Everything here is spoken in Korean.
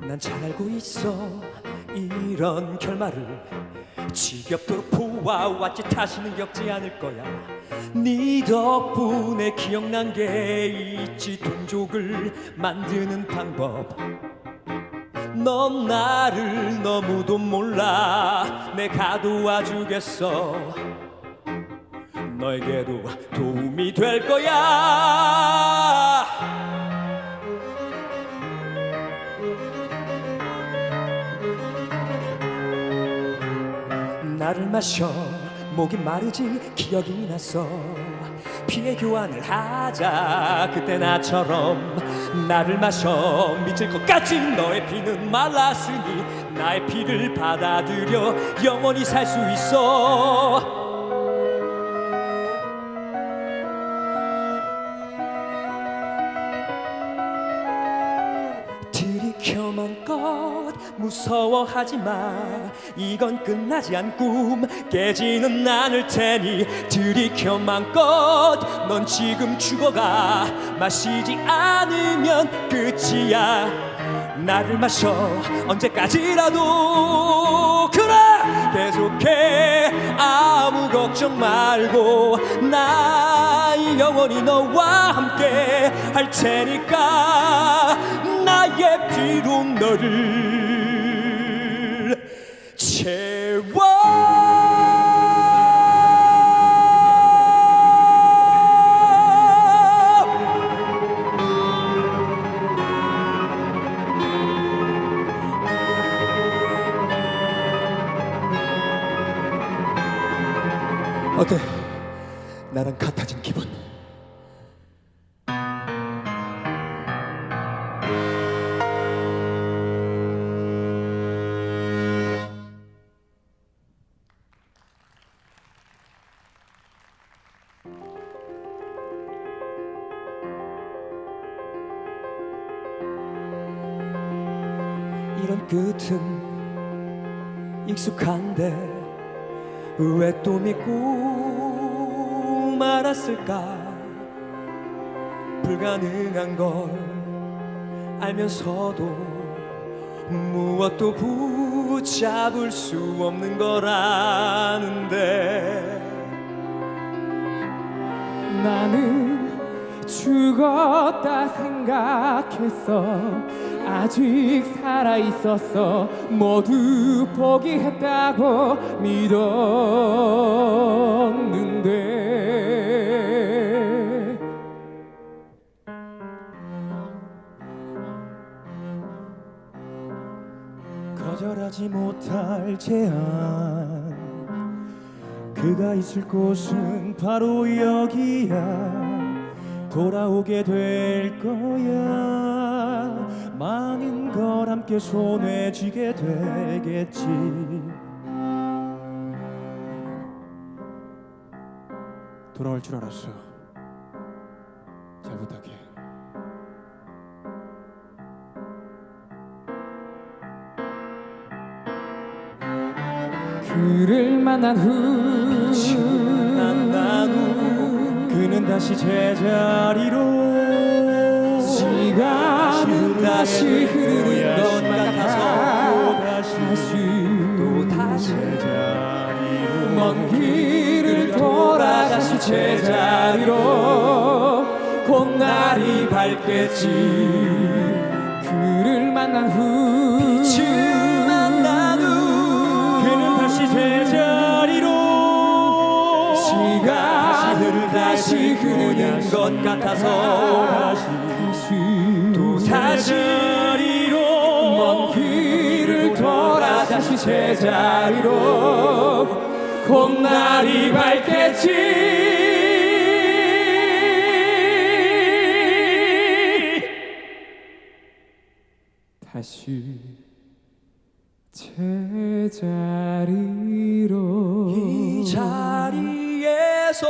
난 잘 알고 있어. 이런 결말을 지겹도록 보아왔지. 다시는 겪지 않을 거야. 네 덕분에 기억난 게 있지. 동족을 만드는 방법. 넌 나를 너무도 몰라. 내가 도와주겠어. 너에게도 도움이 될 거야 나를 마셔. 목이 마르지 기억이 났어 피해 교환을 하자. 그때 나처럼 나를 마셔. 미칠 것 같지 너의 피는 말랐으니 나의 피를 받아들여 영원히 살 수 있어 것 무서워하지 마. 이건 끝나지 꿈 깨지는 않을 테니 들이켜만 것넌 지금 죽어가 마시지 않으면 끝이야. 나를 마셔 언제까지라도. 그래 계속해. 아무 걱정 말고 나 영원히 너와 함께 할 테니까 피로 너를 채워 어때? 나랑 같아진 기분? 이런 끝은 익숙한데 왜 또 믿고 말았을까? 불가능한 걸 알면서도 무엇도 붙잡을 수 없는 거라는데 나는 죽었다 생각했어 아직 살아있었어 모두 포기했다고 믿었는데. 거절하지 못할 제안 그가 있을 곳은 바로 여기야. 돌아오게 될 거야. 많은 걸 함께 손에 쥐게 되겠지. 돌아올 줄 알았어. 잘 부탁해 그를 만난 후 만난 후 그는 다시 제자리로 시간은 다시 흐르는 것 같아 다시 또 다시 제자리로 먼 길을 돌아 다시 제자리로 곧 날이 밝겠지. 그를 만난 후 다시 제자리로 시간 다시 흐르는 것 같아서 또 다시 제자리로 먼 길을 돌아 다시 제자리로 곧 날이 밝겠지. 다시 제자리로. 이 자리에서